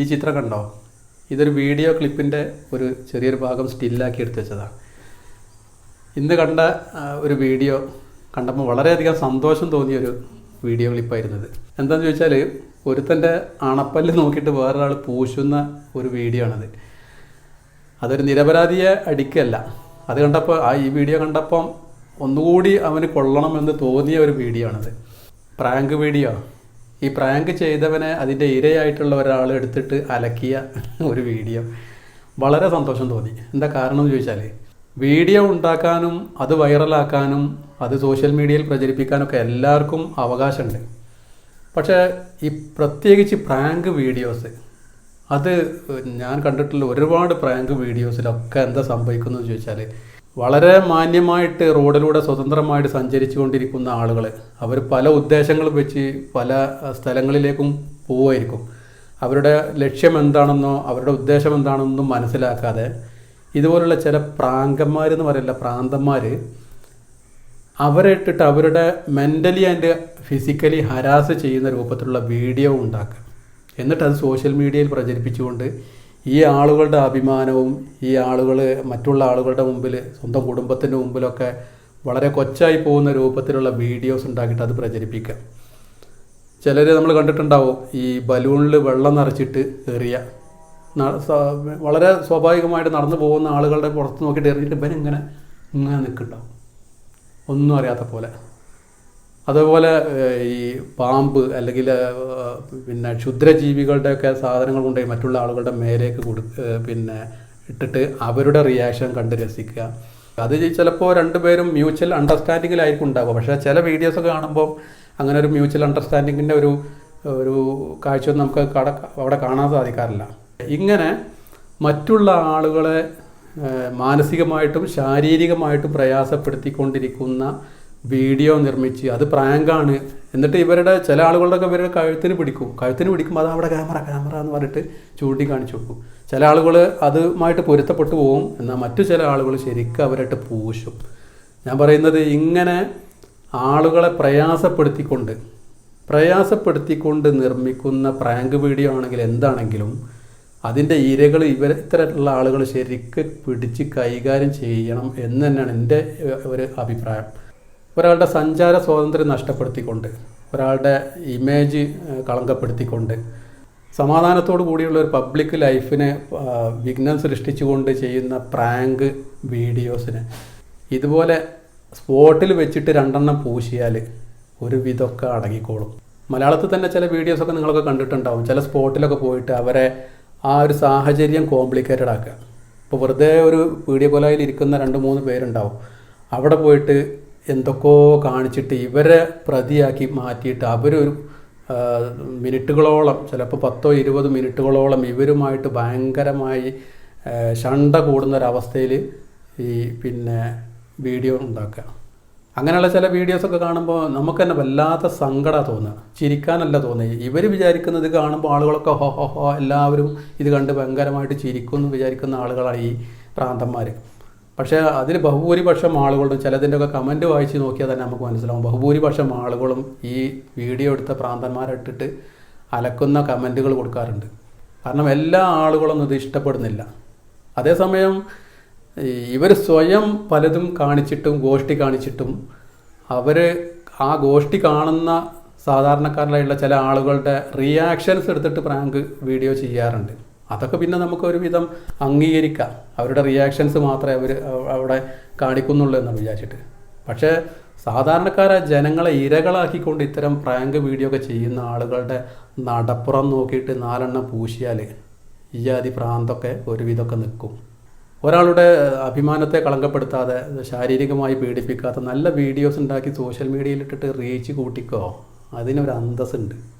ഈ ചിത്രം കണ്ടോ? ഇതൊരു വീഡിയോ ക്ലിപ്പിന്റെ ഒരു ചെറിയൊരു ഭാഗം സ്റ്റില്ലാക്കി എടുത്തു വെച്ചതാണ് ഇന്ന് കണ്ട ഒരു വീഡിയോ കണ്ടപ്പോൾ വളരെയധികം സന്തോഷം തോന്നിയൊരു വീഡിയോ ക്ലിപ്പായിരുന്നത് എന്താണെന്ന് ചോദിച്ചാൽ ഒരുത്തന്റെ അണപ്പല്ല് നോക്കിയിട്ട് വേറൊരാൾ പൂശുന്ന ഒരു വീഡിയോ ആണത്. അതൊരു നിരപരാധിയെ അടിക്കല്ല. അത് കണ്ടപ്പോൾ ആ ഈ വീഡിയോ കണ്ടപ്പം ഒന്നുകൂടി അവന് കൊള്ളണമെന്ന് തോന്നിയ ഒരു വീഡിയോ ആണത്. പ്രാങ്ക് വീഡിയോ ഈ പ്രാങ്ക് ചെയ്തവനെ അതിന്റെ ഇരയായിട്ടുള്ള ഒരാൾ എടുത്തിട്ട് അലക്കിയ ഒരു വീഡിയോ. വളരെ സന്തോഷം തോന്നി. എന്താ കാരണം എന്ന് ചോദിച്ചാൽ വീഡിയോ ഉണ്ടാക്കാനും അത് വൈറലാക്കാനും അത് സോഷ്യൽ മീഡിയയിൽ പ്രചരിപ്പിക്കാനൊക്കെ എല്ലാവർക്കും അവകാശമുണ്ട്. പക്ഷേ ഈ പ്രത്യേകിച്ച് പ്രാങ്ക് വീഡിയോസ് അത് ഞാൻ കണ്ടിട്ടുള്ള ഒരുപാട് പ്രാങ്ക് വീഡിയോസിലൊക്കെ എന്താ സംഭവിക്കുന്നത് ചോദിച്ചാൽ വളരെ മാന്യമായിട്ട് റോഡിലൂടെ സ്വതന്ത്രമായിട്ട് സഞ്ചരിച്ചു കൊണ്ടിരിക്കുന്ന ആളുകൾ അവർ പല ഉദ്ദേശങ്ങൾ വെച്ച് പല സ്ഥലങ്ങളിലേക്കും പോവുമായിരിക്കും. അവരുടെ ലക്ഷ്യം എന്താണെന്നോ അവരുടെ ഉദ്ദേശം എന്താണെന്നോ മനസ്സിലാക്കാതെ ഇതുപോലുള്ള ചില പ്രാങ്കന്മാരെന്ന് പറയില്ല പ്രാന്തന്മാർ അവരെ ഇട്ടിട്ട് അവരുടെ മെന്റലി ആൻഡ് ഫിസിക്കലി ഹരാസ് ചെയ്യുന്ന രൂപത്തിലുള്ള വീഡിയോ ഉണ്ടാക്കുക. എന്നിട്ട് അത് സോഷ്യൽ മീഡിയയിൽ പ്രചരിപ്പിച്ചുകൊണ്ട് ഈ ആളുകളുടെ അഭിമാനവും ഈ ആളുകൾ മറ്റുള്ള ആളുകളുടെ മുമ്പിൽ സ്വന്തം കുടുംബത്തിന്റെ മുമ്പിലൊക്കെ വളരെ കൊച്ചായി പോകുന്ന രൂപത്തിലുള്ള വീഡിയോസ് ഉണ്ടാക്കിയിട്ട് അത് പ്രചരിപ്പിക്കുക. ചിലർ നമ്മൾ കണ്ടിട്ടുണ്ടാവും ഈ ബലൂണിൽ വെള്ളം നിറച്ചിട്ട് എറിയ. വളരെ സ്വാഭാവികമായിട്ട് നടന്നു പോകുന്ന ആളുകളുടെ പുറത്ത് നോക്കിയിട്ട് എറിഞ്ഞിട്ട് ഇവൻ ഇങ്ങനെ ഇങ്ങനെ നിൽക്കുന്നുണ്ടാവും. ഒന്നും അറിയാത്ത പോലെ. അതുപോലെ ഈ പാമ്പ് അല്ലെങ്കിൽ പിന്നെ ക്ഷുദ്രജീവികളുടെയൊക്കെ സാധനങ്ങൾ കൊണ്ടുപോയി മറ്റുള്ള ആളുകളുടെ മേലേക്ക് കൊടു പിന്നെ ഇട്ടിട്ട് അവരുടെ റിയാക്ഷൻ കണ്ട് രസിക്കുക. അത് ചിലപ്പോൾ രണ്ടുപേരും മ്യൂച്വൽ അണ്ടർസ്റ്റാൻഡിങ്ങിലായിരിക്കും ഉണ്ടാവുക. പക്ഷേ ചില വീഡിയോസൊക്കെ കാണുമ്പോൾ അങ്ങനെ ഒരു മ്യൂച്വൽ അണ്ടർസ്റ്റാൻഡിങ്ങിന്റെ ഒരു ഒരു കാഴ്ച നമുക്ക് കട അവിടെ കാണാൻ സാധിക്കാറില്ല. ഇങ്ങനെ മറ്റുള്ള ആളുകളെ മാനസികമായിട്ടും ശാരീരികമായിട്ടും പ്രയാസപ്പെടുത്തിക്കൊണ്ടിരിക്കുന്ന വീഡിയോ നിർമ്മിച്ച് അത് പ്രാങ്കാണ്. എന്നിട്ട് ഇവരുടെ ചില ആളുകളുടെയൊക്കെ ഇവരുടെ കഴുത്തിന് പിടിക്കും. കഴുത്തിന് പിടിക്കുമ്പോൾ അത് അവിടെ ക്യാമറ ക്യാമറ എന്ന് പറഞ്ഞിട്ട് ചൂണ്ടിക്കാണിച്ചു വെക്കും ചില ആളുകൾ അതുമായിട്ട് പൊരുത്തപ്പെട്ടു പോകും എന്നാൽ മറ്റു ചില ആളുകൾ ശരിക്കും അവരായിട്ട് പൂശും. ഞാൻ പറയുന്നത് ഇങ്ങനെ ആളുകളെ പ്രയാസപ്പെടുത്തിക്കൊണ്ട് പ്രയാസപ്പെടുത്തിക്കൊണ്ട് നിർമ്മിക്കുന്ന പ്രാങ്ക് വീഡിയോ ആണെങ്കിൽ എന്താണെങ്കിലും അതിന്റെ ഇരകൾ ഇവർ ഇത്തരത്തിലുള്ള ആളുകൾ ശരിക്ക് പിടിച്ച് കൈകാര്യം ചെയ്യണം എന്ന് തന്നെയാണ് എന്റെ ഒരു അഭിപ്രായം. ഒരാളുടെ സഞ്ചാര സ്വാതന്ത്ര്യം നഷ്ടപ്പെടുത്തിക്കൊണ്ട് ഒരാളുടെ ഇമേജ് കളങ്കപ്പെടുത്തിക്കൊണ്ട് സമാധാനത്തോടു കൂടിയുള്ള ഒരു പബ്ലിക് ലൈഫിനെ വിഘ്നം സൃഷ്ടിച്ചുകൊണ്ട് ചെയ്യുന്ന പ്രാങ്ക് വീഡിയോസിന് ഇതുപോലെ സ്പോട്ടിൽ വെച്ചിട്ട് രണ്ടെണ്ണം പൂശിയാൽ ഒരു വിധമൊക്കെ അടങ്ങിക്കോളും. മലയാളത്തിൽ തന്നെ ചില വീഡിയോസൊക്കെ നിങ്ങളൊക്കെ കണ്ടിട്ടുണ്ടാവും. ചില സ്പോട്ടിലൊക്കെ പോയിട്ട് അവരെ ആ ഒരു സാഹചര്യം കോംപ്ലിക്കേറ്റഡ് ആക്കുക. ഇപ്പോൾ വെറുതെ ഒരു വീഡിയോ കൊലയിൽ ഇരിക്കുന്ന രണ്ട് മൂന്ന് പേരുണ്ടാവും. അവിടെ പോയിട്ട് എന്തൊക്കെയോ കാണിച്ചിട്ട് ഇവരെ പ്രതിയാക്കി മാറ്റിയിട്ട് അവരൊരു മിനിറ്റുകളോളം ചിലപ്പോൾ പത്തോ ഇരുപത് മിനിറ്റുകളോളം ഇവരുമായിട്ട് ഭയങ്കരമായി ഷണ്ട ശണ്ട കൂടുന്ന ഒരവസ്ഥയിൽ ഈ പിന്നെ വീഡിയോ ഉണ്ടാക്കുക. അങ്ങനെയുള്ള ചില വീഡിയോസൊക്കെ കാണുമ്പോൾ നമുക്ക് തന്നെ വല്ലാത്ത സങ്കട തോന്നുക ചിരിക്കാനല്ല തോന്നുക ഇവർ വിചാരിക്കുന്നത് കാണുമ്പോൾ ആളുകളൊക്കെ ഹോ ഹോ ഹോ എല്ലാവരും ഇത് കണ്ട് ഭയങ്കരമായിട്ട് ചിരിക്കുമെന്ന് വിചാരിക്കുന്ന ആളുകളാണ് ഈ പ്രാന്തന്മാർ പക്ഷേ അതിൽ ബഹുഭൂരിപക്ഷം ആളുകളും ചിലതിന്റെ ഒക്കെ കമന്റ് വായിച്ച് നോക്കിയാൽ തന്നെ നമുക്ക് മനസ്സിലാവും. ബഹുഭൂരിപക്ഷം ആളുകളും ഈ വീഡിയോ എടുത്ത പ്രാന്തന്മാരിട്ടിട്ട് അലക്കുന്ന കമന്റുകൾ കൊടുക്കാറുണ്ട്. കാരണം എല്ലാ ആളുകളൊന്നും ഇത് ഇഷ്ടപ്പെടുന്നില്ല. അതേസമയം ഇവർ സ്വയം പലതും കാണിച്ചിട്ടും ഗോഷ്ടി കാണിച്ചിട്ടും അവർ ആ ഗോഷ്ടി കാണുന്ന സാധാരണക്കാരിലായുള്ള ചില ആളുകളുടെ റിയാക്ഷൻസ് എടുത്തിട്ട് പ്രാങ്ക് വീഡിയോ ചെയ്യാറുണ്ട്. അതൊക്കെ പിന്നെ നമുക്ക് ഒരുവിധം അംഗീകരിക്കാം. അവരുടെ റിയാക്ഷൻസ് മാത്രമേ അവർ അവിടെ കാണിക്കുന്നുള്ളൂ എന്ന് വിചാരിച്ചിട്ട്. പക്ഷേ സാധാരണക്കാരെ ജനങ്ങളെ ഇരകളാക്കിക്കൊണ്ട് ഇത്തരം പ്രാങ്ക് വീഡിയോ ഒക്കെ ചെയ്യുന്ന ആളുകളുടെ നടപ്പുറം നോക്കിയിട്ട് നാലെണ്ണം പൂശിയാൽ ഈ ജാതി പ്രാന്തൊക്കെ ഒരുവിധമൊക്കെ നിൽക്കും. ഒരാളുടെ അഭിമാനത്തെ കളങ്കപ്പെടുത്താതെ ശാരീരികമായി പീഡിപ്പിക്കാത്ത നല്ല വീഡിയോസ് ഉണ്ടാക്കി സോഷ്യൽ മീഡിയയിലിട്ടിട്ട് റീച്ച് കൂട്ടിക്കോ? അതിനൊരു അന്തസ്സുണ്ട്.